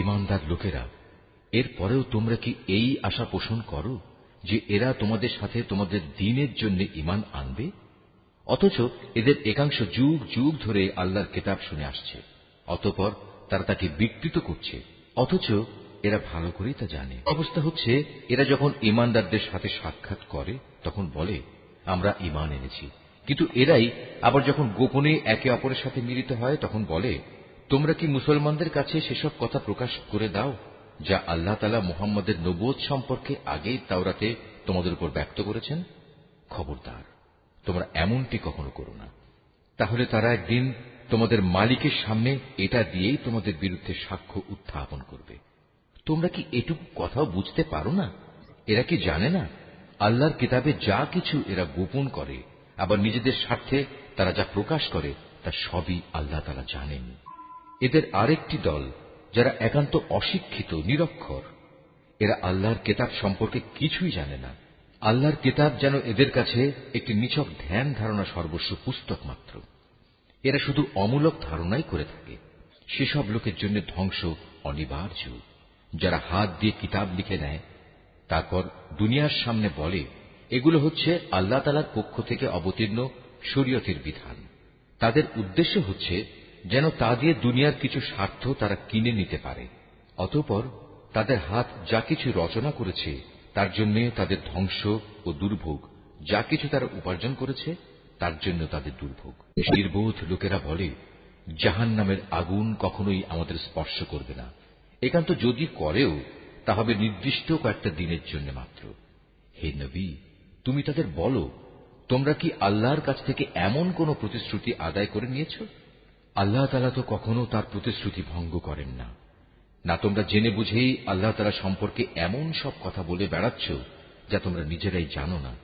ইমানদার লোকেরা, এর পরেও তোমরা কি এই আশা পোষণ করো যে এরা তোমাদের সাথে তোমাদের দিনের জন্য ইমান আনবে? অথচ এদের একাংশ যুগ যুগ ধরে আল্লাহর কেতাব শুনে আসছে, অতপর তারা তাকে বিকৃত করছে। অথচ এরা ভালো করেই তা জানে। অবস্থা হচ্ছে, এরা যখন ইমানদারদের সাথে সাক্ষাৎ করে, তখন বলে, আমরা ইমান এনেছি। কিন্তু এরাই আবার যখন গোপনে একে অপরের সাথে মিলিত হয়, তখন বলে তোমরা কি মুসলমানদের কাছে সেসব কথা প্রকাশ করে দাও, যা আল্লাহ তালা মুহাম্মদের নবোধ সম্পর্কে আগেই তাওরাতে তোমাদের উপর ব্যক্ত করেছেন? খবরদার, তোমরা এমনটি কখনো করো না। তাহলে তারা একদিন তোমাদের মালিকের সামনে এটা দিয়েই তোমাদের বিরুদ্ধে সাক্ষ্য উত্থাপন করবে। তোমরা কি এটুকু কথাও বুঝতে পারো না? এরা কি জানে না? আল্লাহর কিতাবে যা কিছু এরা গোপন করে, আবার নিজেদের স্বার্থে তারা যা প্রকাশ করে, তা সবই আল্লাহ তারা জানেন। এদের আরেকটি দল, যারা একান্ত অশিক্ষিত, নিরক্ষর। এরা আল্লাহর কেতাব সম্পর্কে কিছুই জানে না। আল্লাহর কেতাব যেন এদের কাছে একটি নিছক ধ্যান ধারণা সর্বস্ব পুস্তক মাত্র। এরা শুধু অমূলক ধারণাই করে থাকে। সেসব লোকের জন্য ধ্বংস অনিবার্য। যারা হাত দিয়ে কিতাব লিখে নেয়, তারপর দুনিয়ার সামনে বলে, এগুলো হচ্ছে আল্লাহ তালার পক্ষ থেকে অবতীর্ণ শরীয়তের বিধান। তাদের উদ্দেশ্য হচ্ছে যেন তা দিয়ে দুনিয়ার কিছু স্বার্থ তারা কিনে নিতে পারে। অতঃপর তাদের হাত যা কিছু রচনা করেছে, তার জন্য তাদের ধ্বংস ও দুর্ভোগ যা কিছু তারা উপার্জন করেছে, তার জন্য তাদের দুর্ভোগ। নির্বোধ লোকেরা বলে জাহান নামের আগুন কখনোই আমাদের স্পর্শ করবে না। একান্ত যদি করেও, তা হবে নির্দিষ্ট কয়েকটা দিনের জন্য মাত্র। হে নবী, তুমি তাদের বলো, তোমরা কি আল্লাহর কাছ থেকে এমন কোন প্রতিশ্রুতি আদায় করে নিয়েছ? আল্লাহ তালা তো কখনো তার প্রতিশ্রুতি ভঙ্গ করেন না। না তোমরা জেনে বুঝেই আল্লাহ তালা সম্পর্কে এমন সব কথা বলে বেড়াচ্ছ যা তোমরা নিজেরাই জানো না।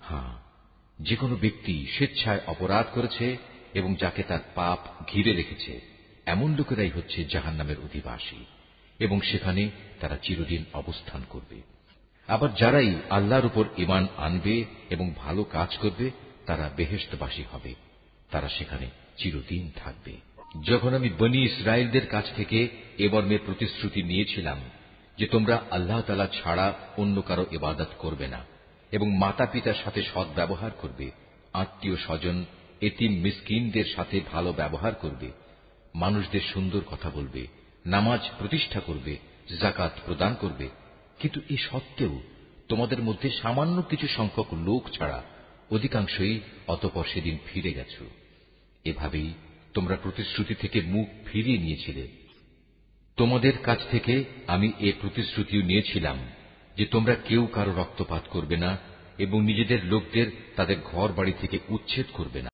হ্যাঁ যে কোনো ব্যক্তি স্বেচ্ছায় অপরাধ করেছে এবং যাকে তার পাপ ঘিরে রেখেছে, এমন লোকেরাই হচ্ছে জাহান নামের অধিবাসী এবং সেখানে তারা চিরদিন অবস্থান করবে। আবার যারাই আল্লাহর উপর ইমান আনবে এবং ভালো কাজ করবে, তারা বেহেস্তবাসী হবে। তারা সেখানে চিরদিন থাকবে। যখন আমি বনি ইসরায়েলদের কাছ থেকে এ মর্মের প্রতিশ্রুতি নিয়েছিলাম যে তোমরা আল্লাহ তালা ছাড়া অন্য কারও ইবাদত করবে না এবং মাতা পিতার সাথে সৎ ব্যবহার করবে, আত্মীয় স্বজন, এতিম মিসকিনদের সাথে ভালো ব্যবহার করবে, মানুষদের সুন্দর কথা বলবে, নামাজ প্রতিষ্ঠা করবে জাকাত প্রদান করবে, কিন্তু এ সত্ত্বেও তোমাদের মধ্যে সামান্য কিছু সংখ্যক লোক ছাড়া অধিকাংশই অতপর সেদিন ফিরে গেছ। এভাবেই তোমরা প্রতিশ্রুতি থেকে মুখ ফিরিয়ে নিয়েছিলে। তোমাদের কাছ থেকে আমি এ প্রতিশ্রুতিও নিয়েছিলাম যে তোমরা কেউ কারও রক্তপাত করবে না এবং নিজেদের লোকদের তাদের ঘর বাড়ি থেকে উচ্ছেদ করবে না।